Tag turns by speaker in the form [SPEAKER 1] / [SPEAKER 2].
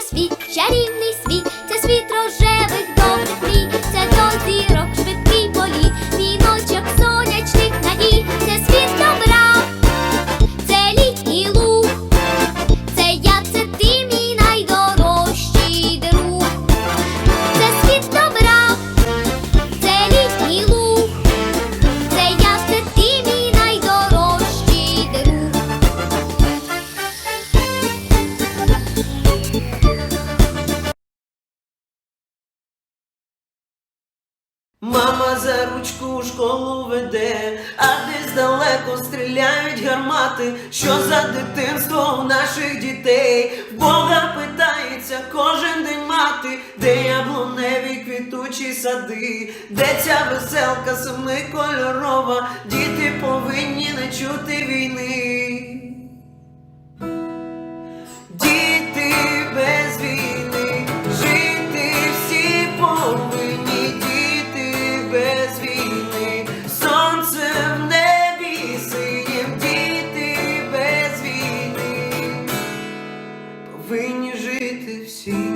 [SPEAKER 1] світ, чарівний світ, це світ рожевих добрих мрій, це до
[SPEAKER 2] Мама за ручку у школу веде, а десь далеко стріляють гармати. Що за дитинство у наших дітей? Бога питається кожен день мати, де яблуневі квітучі сади, де ця веселка семикольорова, діти повинні не чути війни. повинні жити всі.